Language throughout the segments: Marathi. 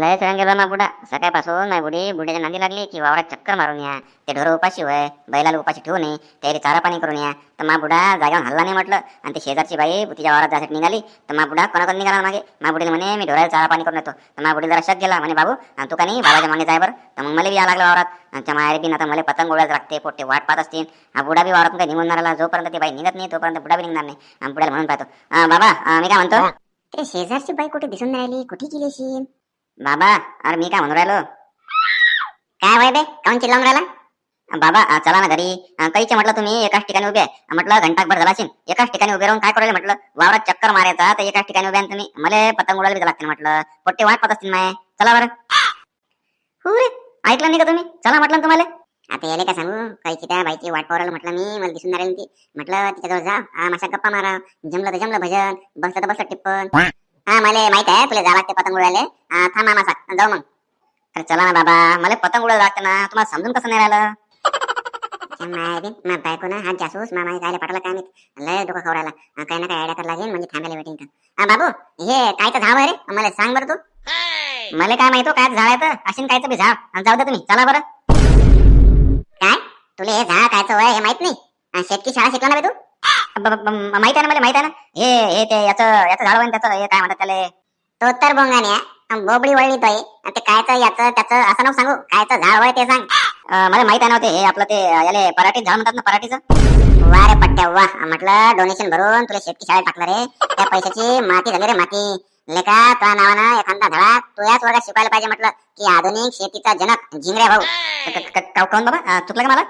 लय सगळं गेलो ना बुडा. सकाळपासून नाही बुडी बुड्याच्या नांदी लागली की वावरात चक्कर मारून या. ते ढोरं उपाशी होय बैलाला उपाशी ठेवू नये त्याला चारा पाणी करून या. तर मा बुडा जागेवर हल्ला नाही म्हटलं. आणि ते शेजारची बाई तिच्या वावरात जायसाठी निघाली. तर मा बुडा कोणाकडे निघाला मागे? मा बुडीला म्हणे मी ढोराला चारा पाणी करून येतो. तर मा बुडी जरा शक गेला. म्हणे बाबू आणि तू का नाही बाबाच्या मागे जाय बरं? तर मग मला बी या लागलं वावरात. आमच्या माहेरी बी आता मला पतंग गोळ्याच लागते पोटे वाट पाहत असतील. हा बुडा बी वावरातून काही निघून राहिला जोपर्यंत ती बाई निघत नाही तोपर्यंत बुडा बी निघणार नाही. आणि बुड्याला म्हणून पाहतो बाबा मी काय म्हणतो? ते शेजारची बाई कुठे दिसून राहिली? कुठे गेली बाबा अरे मी काय म्हणून राहिलो? काय वय बे काऊन चिल्लावून राहिला? बाबा चला ना घरी. अं, म्हटलं तुम्ही एकाच ठिकाणी उभे. आहे म्हटलं घंटाभर झाला असेल एकाच ठिकाणी उभे राहून काय करायला म्हटलं? वावरात चक्कर मारायचा तर एकाच ठिकाणी उभे तुम्ही. मला पतंग उडायला बी लागतील म्हटलं. पोट्टे वाट पाहत असतील माय. चला बरं. हो रे ऐकलं नाही का तुम्ही? चला म्हटलं तुम्हाला. आता याले काय सांगू? काही त्या बाईची वाट पावरायला म्हटलं मी. मला दिसून राहिली ती. म्हटलं तिच्याजवळ जा. हा माशा गप्पा मारा. जमलं तर जमलं भजन. बसलं तर बसलं टिप्पण. हा मला माहीत आहे तुला जा लागते पतंग उडायला हा, थांब मामा सा जाऊ मग. अरे चला ना बाबा मला पतंग उडायला लागते ना तुम्हाला समजून कसं नाही राहिलं? माय बी मा बायको ना हा जासूस मामा जायला पाठवला काय मी लय डोकं खवरायला हा, काही ना काय आयडिया करायला लागेल म्हणजे थांबायला भेटेन का बाबू हे काय झाड आहे रे? मला सांग बरं तू. मला काय माहितो हो, काय झाड आहे तर? असेल कायचं बी झाड जाऊ दे तुम्ही चला बरं. काय? तुला हे झाड कायचं वय हे माहीत नाही? शेतकी शाळा शिकला ना तू? माहीत आहे ना मला माहीत आहे ना? हे हे ते याचं याचं झाड त्याचं हे काय म्हणतात त्याला? तो तर बोंगाने बोबडी वळली तोय ते कायचं याचं त्याचं असं नाव सांगू कायचं झाड वय ते सांग मला माहीत आहे ना हे आपलं ते याले पराठीत झाड म्हणतात ना पराठीचं? वा रे पट्ट्या वा म्हटलं डोनेशन भरून तुला शेतकी शाळेत टाकलं रे. त्या पैशाची माती झाली रे माती. लेका तुझ्या नावानं एखादा धडा तू याच वर्गात शिकायला पाहिजे म्हटलं की आधुनिक शेतीचा जनक झिंगऱ्या भाऊ. क- का- बाबा? चुकलं का मला?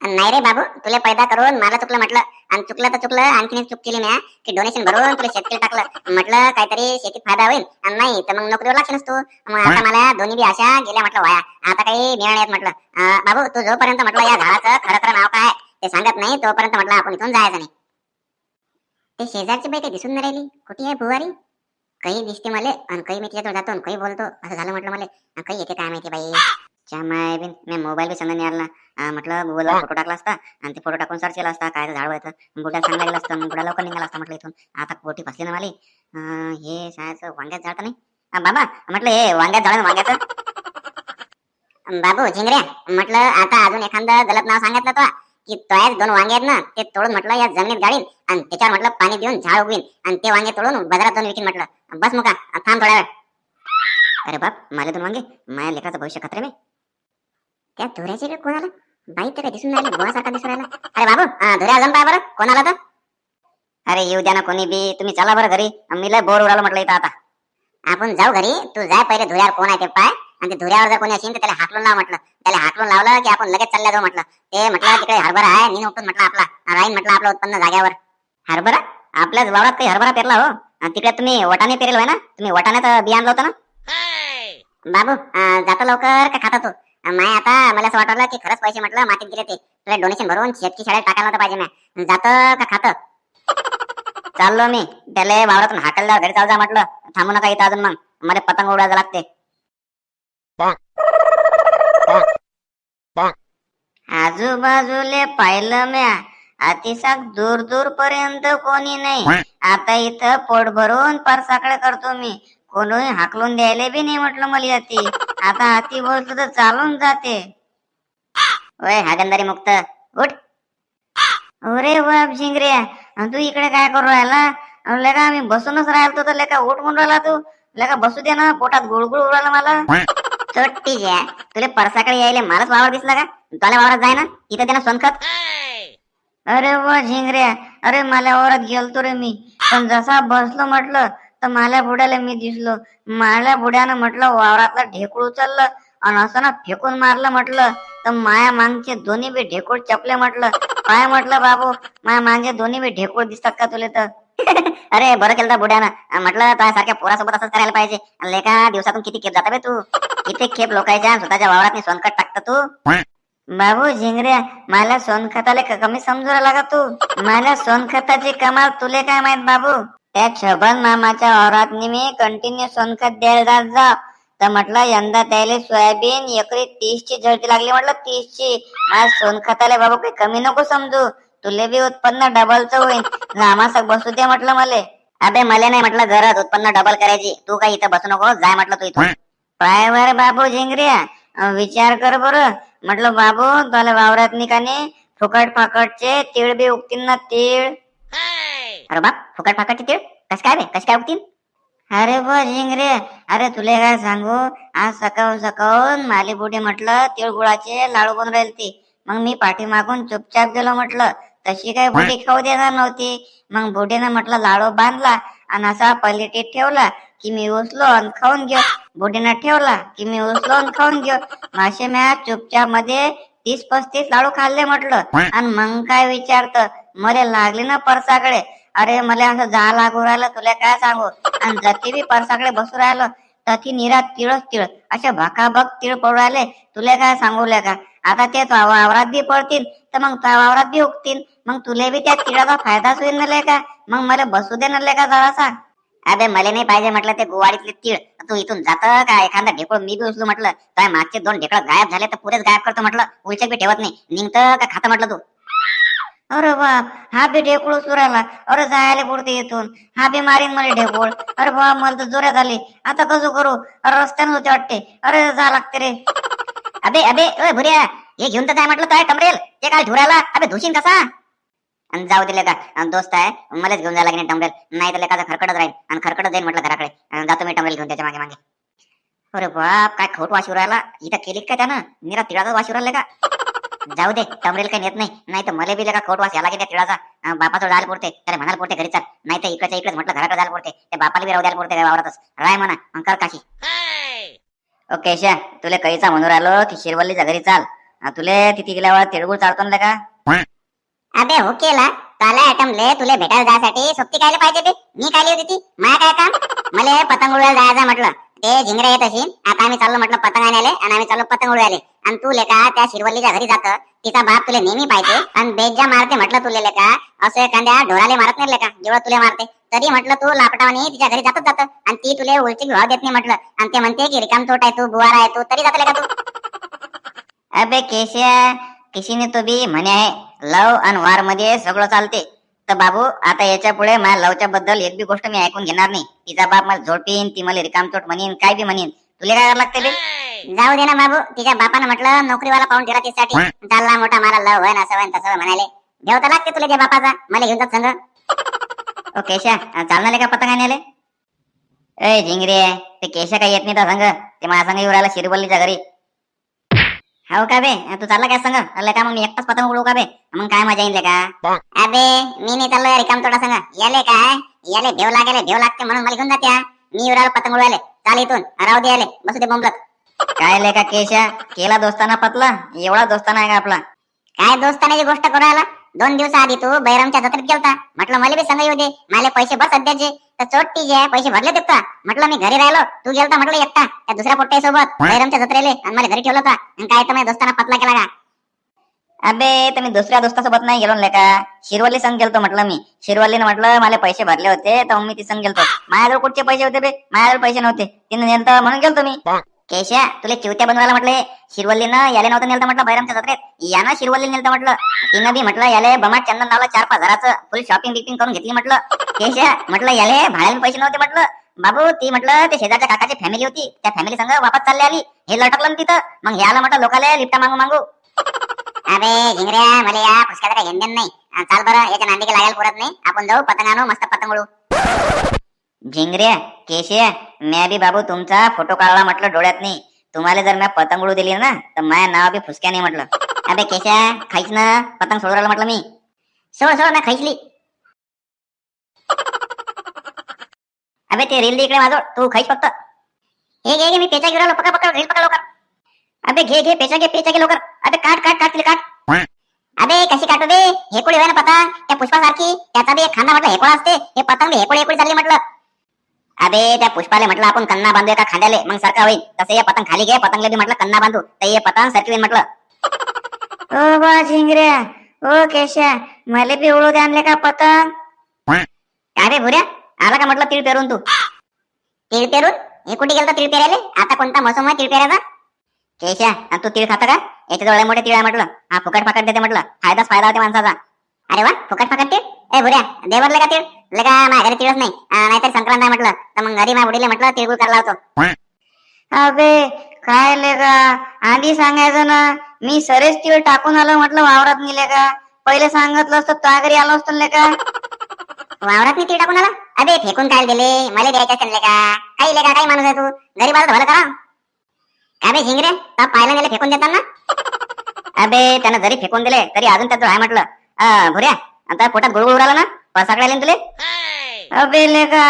नाही रे बाबू तुला पैदा करून मला चुकलं म्हटलं. आणि चुकलं तर चुकलं आणखीन एक चूक केली मी की डोनेशन भरून तुला शेतकरी टाकलं. म्हटलं काहीतरी शेतीत फायदा होईल आणि नाही तर मग नोकरीवर लागशील तू. मग आता मला दोन्ही बी आशा गेल्या म्हटलं वाया. आता काही मिळणार येत म्हटलं. बाबू तू जोपर्यंत म्हटलं या झाडाचं खरं खरं नाव काय ते सांगत नाही तोपर्यंत म्हटलं आपण इथून जायचं नाही. ते शेजारची बाई काही दिसून नाही राहिली. कुठे आहे बुवारी? काही दिसते मला आणि काही मी तिच्याजवळ जातो आणि काही बोलतो. असं झालं म्हटलं मला. काही येते काय माहिती बाई? माय बिन मी मोबाईल बी समजा नाही आला अं, म्हटलं गुगलला फोटो टाकला असता आणि ते फोटो टाकून सर्च केला असता काय झाड व्हायचं बुड्याला सांगायला गेलं असतं मग बुडा लवकर निघाला असता म्हटलं इथून. आता पोटी फसली ना मला. अं, हे शाळेचं वांग्यात झाड तर नाही. अं, बाबा म्हटलं हे वांग्यात झाड आहे ना वांग्याचं बाबू झिंगऱ्या म्हटलं आता अजून एखादं गलत नाव सांगितलं तो की तोयाच दोन वांगे आहेत ना ते तोडून म्हटलं या जमिनीत गाडीन आणि त्याच्यावर म्हटलं पाणी देऊन झाड उगवीन. आणि ते वांगे तोडून बाजारात जाऊन विकीन म्हटलं. बस मुका थांब थोड्या वेळ. अरे बाप मला दोन वांगे? माझ्या लेकराचं भविष्य खतरे में त्या धुऱ्याचे बी कोणाला? बाई तर दिसून राहिली बुवासारखा दिसून राहिला. अरे बाबू धुऱ्या अजून पाय बरं कोणाला तर? अरे येऊ द्या ना कोणी बी तुम्ही चला बरं घरी. मी लय बोर उडालो म्हटलं इथं आता. आपण जाऊ घरी तू जाय पहिले धुऱ्यावर कोण आहे ते पाय. आणि ते धुऱ्यावर जर कोणी असेल तर त्याला हाकलून लाव म्हटलं. त्याला हाकलून लावलं की आपण लगेच चालल्या जाऊ म्हटलं. ते म्हटलं तिकडे हरभरा आहे नीन उठून म्हटलं आपला. राहीन म्हटलं आपलं उत्पन्न जाग्यावर. हरभरा? आपल्याच वावरात काही हरभरा पेरला हो? आणि तिकडे तुम्ही वटाने पेरेल होय ना? तुम्ही वटाण्याचं बियाण लावता ना? बाबू जातो लवकर का खाता तू? माय आता मला असं वाटलं की खरंच पैसे म्हटलं मातीत गेले ते. तुला डोनेशन भरून शेतकी शाळेत टाकायला नव्हतं पाहिजे मी जातं का खातं? चाललो मी. त्याला वावरातून हाकलला घरी चाल जा म्हटलं. थांबू नका इथं अजून मग. मला पतंग उडायला लागते. आजूबाजूले पाहिलं म्या. अतिसाक दूर दूर पर्यंत कोणी नाही. आता इथं पोट भरून परसाकडे करतो मी. कोणी हाकलून द्यायला बी नाही म्हटलं मला हाती आता हाती बोलतो तर चालून जाते. वय हागंदारी मुक्त. उठ. अरे बाप झिंगऱ्या अन तू इकडे काय करू राहिला? लेका मी बसूनच राहिलो तर लेका उठ म्हणून राहिला तू. लेका बसू दे ना पोटात गुळगुळ उडाला मला. चोट्टी घ्या तुला परसाकडे यायले मलाच वावर दिसला का? तुला वावरात जाय ना. इथं दे सोनखत. अरे वा झिंगऱ्या अरे मला वावरात गेलतो रे मी. पण जसा बसलो म्हटलं तर माल्या बुड्याला मी दिसलो. माल्या बुड्यानं म्हटलं वावरातलं ढेकूळ उचललं. आणि असं ना फेकून मारलं म्हटलं. तर माया मागचे दोन्ही बी ढेकूळ चपले म्हटलं. काय म्हटलं बाबू? माया मागे दोन्ही बी ढेकूळ दिसतात का तुला तर? अरे बरं केलं तर बुड्यानं. म्हटलं त्या सारख्या पोरासोबत असंच करायला पाहिजे. लेखा दिवसातून किती खेप जाता बे तू? किती खेप लोकायच्या स्वतःच्या वावरात सोनखत टाकतं तू? बाबू झिंगऱ्या मला सोनखताले कमी समजूला लागा तू? मला सोनखताची कमाल तुले काय माहीत बाबू? त्या छबन मामाच्या वावरात मी कंटिन्यू सोनखत द्यायला जात जा तर म्हटलं यंदा त्याला सोयाबीन एकरी तीस ची झळती लागली. म्हटलं तीस ची आज सोनखताले बाबू काही कमी नको समजू. तुले बी उत्पन्न डबलच होईल आम्हाला बसू दे म्हटलं मले. अबे मला नाही म्हटलं गरज उत्पन्न डबल करायची. तू काही इथं बसू नको. जाय म्हटलं तू इथून. पाय वर बाबू झिंगऱ्या. विचार कर बर. म्हटलं बाबू तुला वावरात निकाने फुकट फाकटचे तीळ बी उगतील ना तीळ. अरे बाप फुकट फाकटचे तीळ कस काय बे? कस काय उगतील अरे ब झिंगरे अरे तुले काय सांगू? आज सकाळून सकाळून माली बुडी म्हटलं तिळगुळाचे लाडू बनवून राहील ती. मग मी पाठीमागून चुपचाप गेलो म्हटलं. तशी काय बुडी खाऊ देणार नव्हती. मग बुडीनं म्हटलं लाडू बांधला आणि असा पलिटीत ठेवला की मी उचलो आणि खाऊन घेऊ. बुडीनं ठेवला की मी उचलो आणि खाऊन घेऊ. मासे म्या चुपचापमध्ये तीस पस्तीस लाडू खाल्ले म्हटलं. आणि मग काय विचारत? मला लागले ना परसाकडे. अरे मला असं जा लागू राहिलं तुला काय सांगू? आणि जती बी परसाकडे बसू राहिलो तती निरा तिळच तिळ असे भकाभक तिळ पडू राहिले. तुला काय सांगू का? आता ते वावरात बी पडतील तर मग वावरात बी उगतील मग तुला बी त्या तिळाचा फायदाच होईल नले का? मग मला बसू दे ना का जरासा अबे मला नाही पाहिजे म्हटलं ते गुवाडीतले तीळ. तू इथून जात का? एखादा ढेकळ मी बी उचलू म्हटलं. काय मागचे दोन ढेकळ गायब झाले तर पुरेच गायब करतो म्हटलं. उलचक बी ठेवत नाही. निघतं का खातं म्हटलं तू? अरे बाप हा बी ढेकूळ सुरायला अरे जायला पुढते इथून. हा बी मारीन मला ढेकुळ. अरे बाप मला तर जोरात आली आता कसं करू? अरे रस्त्यानं होते वाटते. अरे जा लागते रे. अबे अबे ओय भुऱ्या हे घेऊन तर काय म्हटलं काय टमरेल. ते काय धुरायला अबे धुशीन कसा? आणि जाऊ दिले का आणि दोस्त आहे मलाच घेऊन जायला लागेल टमरेल. नाही तर लेखाचा खरकडत राहील. आणि खरकडत जाईल म्हटलं घराकडे. जातो मी टमरेल घेऊन त्याच्यामागे मागे. अरे बाप काय खोट वाशी राहिला इथं केली का त्यानं? निरा तिळाचा वाशी का जाऊ दे कमरेल काही नेत नाही. नाही तर मला बी का खोट वास याला की त्या तिळाचा. बापाचं जायला पुरते त्याला म्हणाल पुरते घरी चाल. नाही तर इकडच्या इकडेच म्हटलं घराकडे जायला पुरते. त्या बापाला बी राहू द्यायला पुरते वावरातच. राय म्हणा अंकर काशी. ओके शा तुला कैसा म्हणून राहिलो की शिरवल्लीच्या घरी चाल. तुले तिथे गेल्यावर तिळगुळ चालतो ना का अबे हो केला. आयटम ले तुला भेटायला जायसाठी. सोबती कायले पाहिजे ते? मी कायली होती ती? माया काय काम? मला पतंग उडायला जायचं म्हटलं. ते झिंगरे येत असेल आता आम्ही चाललो म्हटलं पतंग आणायला आणि आम्ही चाललो पतंग उडवायले. आणि तू लेका त्या शिरवल्लीच्या घरी जात. तिचा बाप तुला नेहमी पाहिजे आणि बेज्जा मारते म्हटलं तुले लेका. असं एखाद्या ढोराले मारत नाही लेका जेवढं तुला मारते. तरी म्हटलं तू लापटावाने तिच्या घरी जातच जात आणि ती तुला उलची भाव देत नाही म्हटलं. आणि ते म्हणते की रिकाम तोट आहे तू बुवारा आहे तू तरी जात लेका तू. अबे केशिया किसीने तो बी म्हणे आहे लव आणि वारमध्ये सगळं चालते. तर बाबू आता याच्यापुढे माझ्या लवच्या बद्दल एक बी गोष्ट मी ऐकून घेणार नाही. तिचा बाप मला झोडपीन ती मला रिकामचोट म्हणीन काय बी म्हणीन. तुला काय करावं लागते बे? जाऊ दे ना बाबू. तिच्या बापानं म्हटलं नोकरीवाला पाहून ठेवा तिच्यासाठी. चालला मोठा मारा लव होय असं होय तसं होय म्हणाले. देव तर लागते तुला त्या बापाचा. मला घेऊन जात संग. ओ केशा चालणार का पतंग आणायला? ए झिंगरे ते केशा काही येत नाही तर संग. ते माझ्या संग येऊ राहिला शिरवल्लीच्या घरी. हो का बे? तू चालला काय संग? अरे का मग मी एकटाच पतंग उडवू का बे? मग काय मजा येईल का? अबे मी नाही चाललो रिकाम तोडा संग. याले काय? याले देव लागेले देव लागते म्हणून मला घेऊन जात्या. मी उराला पतंग उडवायले. चाल इथून. राहू दे याले. बसू दे बोंबलत. काय ले का केशा? केला दोस्ताना पतला? एवढा दोस्ताना आहे का आपला? काय दोस्तानाची गोष्ट करू राहिला? दोन दिवस आधी तू बैरामच्या जत्रेत गेलता. म्हटलं मला बी संग येऊ दे. मला पैसे बस सध्याचे तर चोट जे पैसे भरले देत का? म्हटलं मी घरी राहिलो. तू गेलता म्हटलं एकटा त्या दुसऱ्या पोट्ट्या सोबत बैरामच्या जत्रेले आणि मला घरी ठेवलं होता. आणि काय तर माझ्या दोस्ताना पतला केला का? अबे तर मी दुसऱ्या दोस्तासोबत नाही गेलो ले का शिरवली संग गेलतो म्हटलं मी. शिरवलीनं म्हटलं मला पैसे भरले होते तर मी ती संग गेलतो. माझ्याजवळ कुठचे पैसे होते बे? माझ्याजवळ पैसे नव्हते. तिने नेलतं म्हणून गेलतो मी. केशा तुला चिवत्या बनवायला म्हटलं? शिरवल्लीनं याले नव्हतं नेलतं म्हटलं बैरामच्या जत्रेत? यानं शिरवल्ली नेलतं म्हटलं. तिनं बी म्हटलं याले बमाट चंदन लावला चार पाच हजाराचं फुल शॉपिंग बिपिंग करून घेतली म्हटलं. केशा म्हटलं याले भाड्याला पैसे नव्हते म्हटलं. बाबू ती म्हटलं ते शेजारच्या काकाची फॅमिली होती. त्या फॅमिली संग वापस चालली आली. हे लटकलं ना तिथं. मग याला म्हटलं लोकाला लिफ्टा मागू मागू. अरे झिंगऱ्या मला या फुसक्याचं काही घेणं नाही. चाल बरं याच्या नांदी लागायला पुरत नाही. आपण जाऊ पतंग आणू मस्त पतंग उडू झिंगऱ्या केशे म्या बी बाबू तुमचा फोटो काढला म्हटलं डोळ्यात नाही तुम्हाला जर म्या पतंग उडू दिली ना तर माझ्या नाव बी फुसक्या नाही म्हटलं. अबे केशा खायच ना पतंग सोडून म्हटलं मी. सोड सोड ना खायचली अबे ते रेल इकडे माझं तू खाईच फक्त. हे घे घे मी पेचा घेऊन आलो पकड पकड रेल पकड लवकर. अबे घे घे पेचा घे पेचा घे लवकर. अबे काट काट काट तिला काट अबे कशी काटू दे हेकोळी होय ना पतंग त्या पुष्पासारखी त्याचा बी एक खांदा म्हटलं हेकोळा असते. हे पतंग हे हेकोळी हेकोळी चालली म्हटलं. अबे त्या पुष्पाले म्हटलं आपण कन्ना बांधूया का खांद्याले? मग सरका होईल तसे या पतंग खाली घे पतंगले बी म्हटलं कन्ना बांधू. तर हे पतंग होईल म्हटलं. ओ बा झिंगऱ्या. ओ केशा मला बी उडू दे आणले का पतंग? अरे भुऱ्या? आला का म्हटलं तीळ पेरून तू? तीळ पेरून? हे कुठे गेलं तीळ पेरायले? आता कोणता मोसम आहे तीळ पेरायचा? केशा आणि तू तीळ खाता का? याच्या डोळे मोठे तीळ आहे म्हटलं. हा फुकट फाकट देते म्हटलं. फायदाच फायदा होते माणसाचा. अरे वा फुकट फकट तीळ? ए भुऱ्या देवरले का तीळ? लगा माझ्या घरी तीळच नाही. नाहीतर संक्रांत आहे म्हटलं. तर मग घरी माझ्या बुडीले म्हटलं तिळगुळ करायला होतो अबे काय लेका आधी सांगायचं ना मी सरेच तिळ टाकून आलो म्हटलं वावरात नेले का? पहिले सांगितलं असतं त्या घरी आलो असतो लेका वावरात मी तीळ टाकून आला? अबे फेकून काय दिले? मला द्यायचे असेल का काही लेका काही माणूस आहे तू? गरीबाला भलं करा. का बे झिंगरे? का पाहायला नेले फेकून देतात ना अबे त्यानं जरी फेकून दिले तरी अजून त्याचं आहे म्हटलं. अं, भुऱ्या आता पोटात गुळगुळ राहिला ना? ना तुले अबे लेका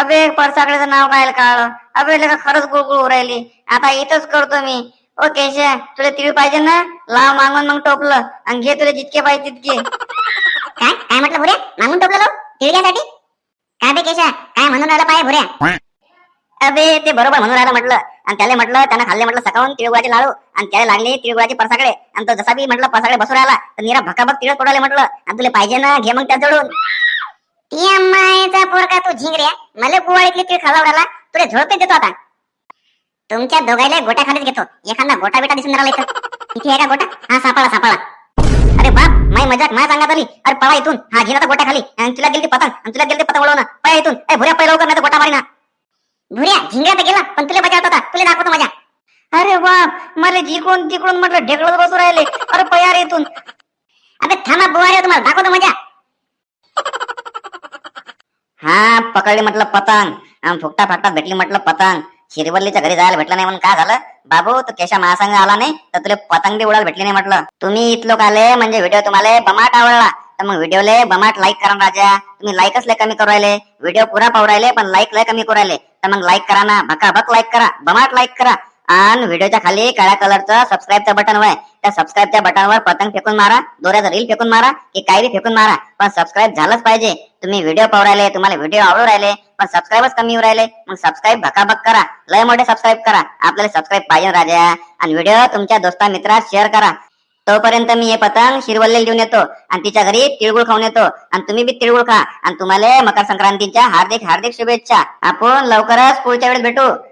अबे परसाकड्याचं नाव काय काळ? अबे लेका खरंच गुळगुळ राहिली आता इथंच करतो मी. ओ केशा तुला तिळ पाहिजे ना? लाव मागून मग टोपलं. आणि घे तुला जितके पाहिजे तितके. काय? काय म्हटलं भुऱ्या? मागून टोपलं लो तिळग्यासाठी काय बे केशा काय म्हणून राहिला पाय भुऱ्या? अबे ते बरोबर म्हणून राहिलं म्हटलं. आणि त्याला म्हटलं त्यानं खाल्ले म्हटलं सकाळून तिळगुळाचे लाडू. आणि त्याला लागले तिळगुळाचे परसाकडे आणि तो जसा बी म्हटलं परसाकडे बसू राहिला तर निरा भकाभक तिळ पडले म्हटलं. आणि तुला पाहिजे ना घे मग त्या जवळून ती अम्माईचा पोरका तू झिंगऱ्या मला गुवाळीतली तीळ खालावडाला तुला झोडपे देतो आता. तुमच्या दोघायला गोट्या खालीच घेतो. एखादा गोटा बेटा दिसून राहिला इथं. आहे का गोटा? हा सापळा सापळा. अरे बाप माय मजाक माय सांगत आली. अरे पळा इथून. हा घेणार गोट्या खाली. आणि तुला गेली पतंग. आणि तुला गेली पतंग वळवणं पळा इथून. ए भुऱ्या पहिला लवकर नाही गोटा मारी ना भुऱ्या झिंगऱ्या तर गेला पण तुला बचावत होता. तुला दाखवतो मजा. अरे बाप मला जिकडून तिकडून म्हटलं ढेकळत बसू राहिले. अरे पयार इथून. अबे थांबा बुवारे तुम्हाला दाखवतो मजा. हा पकडली म्हटलं पतंग. फुकटा फाकटात भेटली म्हटलं पतंग. शिरवल्लीच्या घरी जायला भेटलं नाही म्हणून काय झालं? बाबू तू केशा महासंघ आला नाही? तर तुला पतंग बी उडायला भेटली नाही म्हटलं. तुम्ही इथलो आले म्हणजे व्हिडिओ तुम्हाला बमाट आवडला. तर मग व्हिडिओले बमाट लाईक करा राजा. तुम्ही लाईकच लय कमी करू राहिले. व्हिडिओ पुरा पाहू राहिले पण लाईक लय कमी करू राहिले. तर मग लाईक करा ना. भका भक लाईक करा. बमाट लाईक करा. आणि व्हिडिओच्या खाली काळ्या कलरचं सबस्क्राईबचं बटन वय. त्या सबस्क्राईबच्या बटनवर पतंग फेकून मारा दोऱ्याचं रील फेकून मारा की काही बी फेकून मारा. पण सबस्क्राईब झालंच पाहिजे. तुम्ही व्हिडिओ पाहू राहिले तुम्हाला व्हिडिओ आवडू राहिले पण सबस्क्राईबच कमी येऊ राहिले मग सबस्क्राईब भकाभक करा. लय मोठे सबस्क्राईब करा. आपल्याला सबस्क्राईब पाहिजे राजा. आणि व्हिडिओ तुमच्या दोस्ता मित्रात शेअर करा. तोपर्यंत मी हे पतंग शिरवल्ले घेऊन येतो. आणि तिच्या घरी तिळगुळ खाऊन येतो. आणि तुम्ही बी तिळगुळ खा. आणि तुम्हाला मकर संक्रांतीच्या हार्दिक हार्दिक शुभेच्छा. आपण लवकरच पुढच्या वेळेस भेटू.